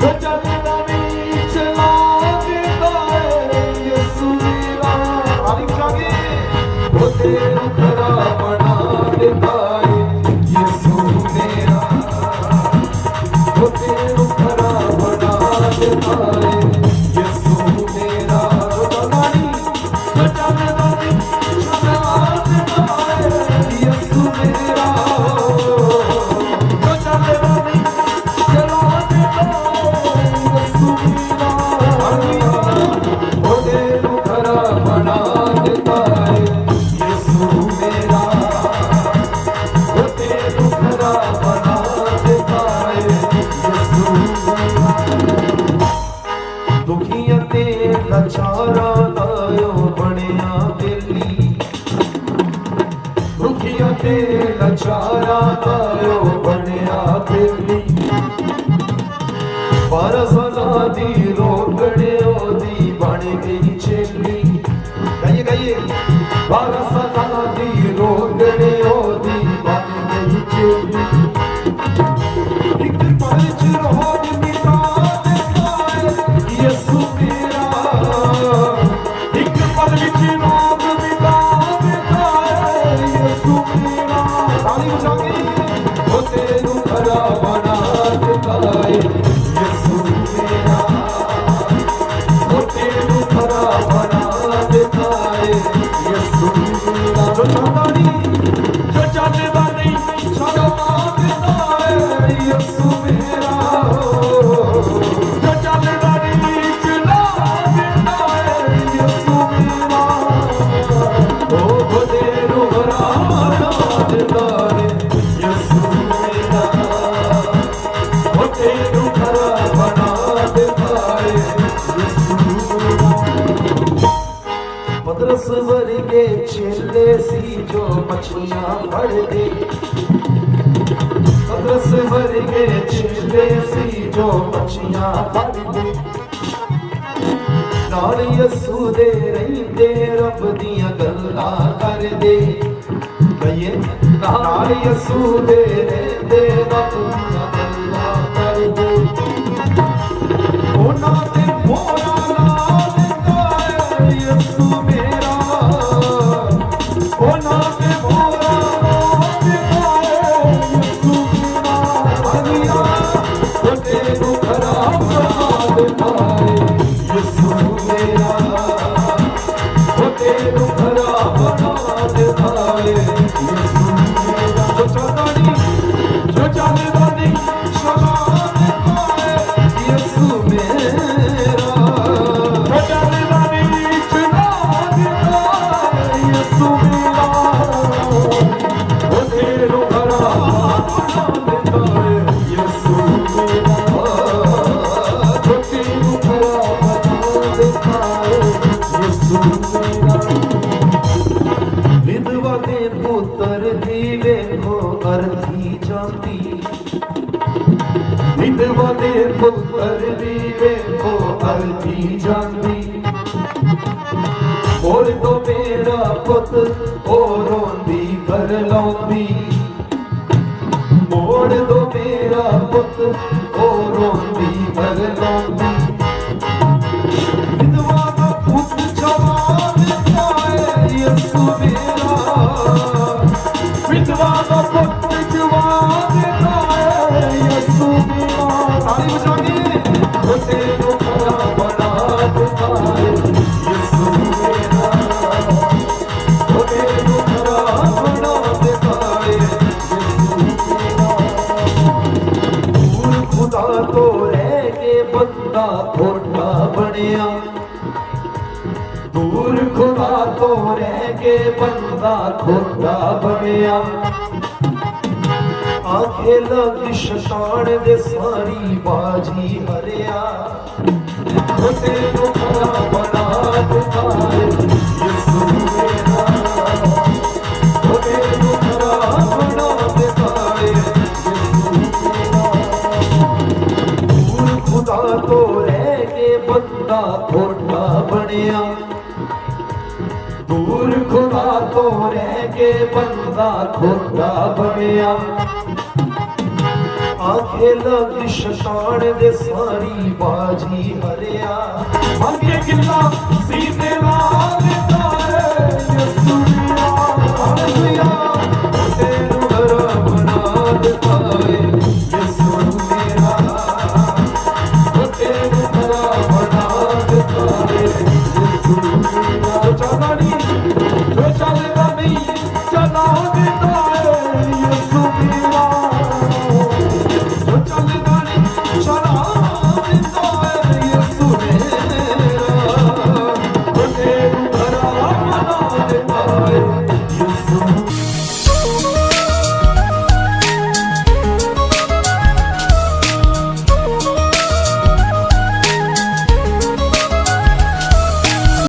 Put your ਦੁਖੀਆਂ ਤੇ ਨਚਾਰਾ ਲਾਇਓ ਬਣਿਆ ਬੇਲੀ। ਦੁਖੀਆਂ ਤੇ ਨਚਾਰਾ ਲਾਇਓ ਬਣਿਆ ਬੇਲੀ। ਪਰ ਸਦਾ ਦੀ ਰੋਗੜਿਓ ਦੀ ਬਣ ਗਈ ਚੇਲੀ। ਗਾਈਏ ਗਾਈਏ। ਪਰ Samba ਦੁਨੀਆ ਫੜਦੇ ਸਦਰਸ ਵਰਗੇ ਚਿੰਦੇ ਸੀ ਜੋ ਮੱਛੀਆਂ ਫੜਦੇ ਨਾਲ ਯਸੂ ਦੇ ਰਹਿੰਦੇ ਰੱਬ ਦੀਆਂ ਗੱਲਾਂ ਕਰਦੇ। ਕਹੀਏ ਨਾਲ ਯਸੂ ਦੇ ਰਹਿੰਦੇ ਰੱਬ ਦੀਆਂ ਉਹਦੇ ਪੁੱਤਰ ਦੀ ਵੇਖੋ ਅਰਦੀ ਜਾਂਦੀ ਹੋਰ ਤੋਂ ਮੇਰਾ ਪੁੱਤ ਉਹ ਰੋਂਦੀ ਘਰ ਲੋਕਾਂ ਕੋ ਰਹਿ ਕੇ ਬੰਦਾ ਖੋਟਾ ਬਣਿਆ। ਦੂਰ ਖੁਦਾ ਤੋਂ ਰਹਿ ਕੇ ਬੰਦਾ ਖੋਟਾ ਬਣਿਆ। ਆਖੇ ਲੱਗ ਸ਼ਤਾਨ ਦੇ ਸਾਰੀ ਬਾਜੀ ਹਰਿਆ। ਉਹਦੇ ਨੂੰ ਖਰਾ ਕੇ ਬੰਦਾ ਖੋਦਾ ਬਣਿਆ। ਆਖੇ ਲੱਗ ਸ਼ਤਾਨ ਦੇ ਸਾਰੀ ਬਾਜੀ ਹਰਿਆ। ਮੰਗੇ ਕਿੱਲਾ ਸੀਨੇ ਨਾਲ